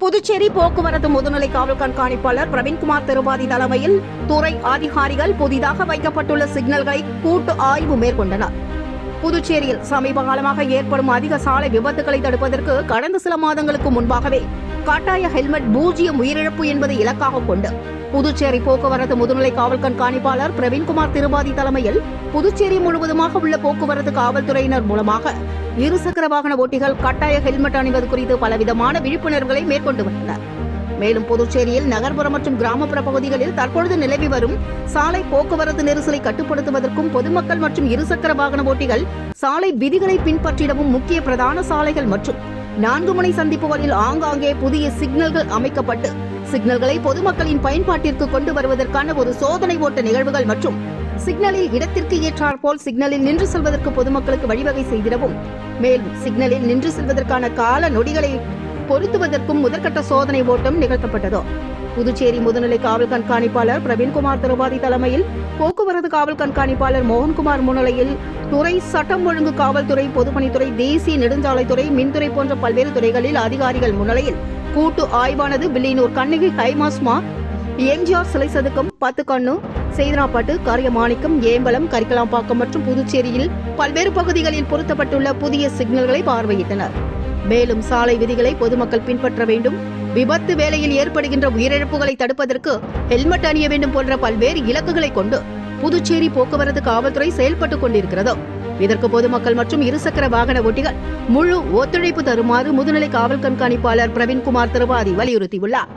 புதுச்சேரி போக்குவரத்து முதுநிலை காவல் கண்காணிப்பாளர் பிரவீன்குமார் திருபாதி தலைமையில் துறை அதிகாரிகள் புதிதாக வைக்கப்பட்டுள்ள சிக்னல்களை கூட்டு ஆய்வு மேற்கொண்டனர். புதுச்சேரியில் சமீப காலமாக ஏற்படும் அதிக சாலை விபத்துகளை தடுப்பதற்கு கடந்த சில மாதங்களுக்கு முன்பாகவே கட்டாய ஹெல்மெட் பூஜ்ஜியம் உயிரிழப்பு என்பதை இலக்காக கொண்டு புதுச்சேரி போக்குவரத்து முதுநிலை காவல் கண்காணிப்பாளர் பிரவீன்குமார் திருபாதி தலைமையில் புதுச்சேரி முழுவதுமாக உள்ள போக்குவரத்து காவல்துறையினர் மூலமாக இருசக்கர வாகன ஓட்டிகள் கட்டாய ஹெல்மெட் அணிவது குறித்து பலவிதமான விழிப்புணர்வுகளை மேற்கொண்டு வந்தனர். மேலும் புதுச்சேரியில் நகர்ப்புற மற்றும் கிராமப்புற பகுதிகளில் தற்பொழுது நிலவி வரும் சாலை போக்குவரத்து நெரிசலை கட்டுப்படுத்துவதற்கும் பொதுமக்கள் மற்றும் இருசக்கர வாகன ஓட்டிகள் சாலை விதிகளை பின்பற்றிடவும் முக்கிய பிரதான சாலைகள் மற்றும் நான்கு முனை சந்திப்புகளில் ஆங்காங்கே புதிய சிக்னல்கள் அமைக்கப்பட்டு சிக்னல்களை பொதுமக்களின் பயன்பாட்டிற்கு கொண்டு வருவதற்கான ஒரு சோதனை ஓட்ட நிகழ்வுகள் மற்றும் சிக்னலில் இடத்திற்கு ஏற்றாற்போல் சிக்னலில் நின்று செல்வதற்கு பொதுமக்களுக்கு வழிவகை செய்திடவும். மேலும் சிக்னலில் நின்று செல்வதற்கான கால நொடிகளை பொருத்துவதற்கும் முதற்கட்ட சோதனை ஓட்டம் நிகழ்த்தப்பட்டது? புதுச்சேரி முதுநிலை காவல் கண்காணிப்பாளர் பிரவீன்குமார் திரிபாதி தலைமையில் போக்குவரத்து காவல் கண்காணிப்பாளர் மோகன்குமார் முன்னிலையில் துறை சட்டம் ஒழுங்கு காவல்துறை பொதுப்பணித்துறை தேசிய நெடுஞ்சாலைத்துறை மின்துறை போன்ற பல்வேறு துறைகளில் அதிகாரிகள் முன்னிலையில் கூட்டு ஆய்வானது வில்லியனூர் கண்ணகி ஹைமாஸ்மா எம்ஜிஆர் சிலை சதுக்கம் பத்துக்கண்ணு சேதனாப்பட்டு காரியமாணிக்கம் ஏம்பலம் கரிக்கலாம்பாக்கம் மற்றும் புதுச்சேரியில் பல்வேறு பகுதிகளில் பொருத்தப்பட்டுள்ள புதிய சிக்னல்களை பார்வையிட்டனர். மேலும் சாலை விதிகளை பொதுமக்கள் பின்பற்ற வேண்டும். விபத்து வேளையில் ஏற்படுகின்ற உயிரிழப்புகளை தடுப்பதற்கு ஹெல்மெட் அணிய வேண்டும் போன்ற பல்வேறு இலக்குகளை கொண்டு புதுச்சேரி போக்குவரத்து காவல்துறை செயல்பட்டுக் கொண்டிருக்கிறது. இதற்கு பொதுமக்கள் மற்றும் இருசக்கர வாகன ஓட்டிகள் முழு ஒத்துழைப்பு தருமாறு முதுநிலை காவல் கண்காணிப்பாளர் பிரவீன்குமார் திருவாதி வலியுறுத்தியுள்ளார்.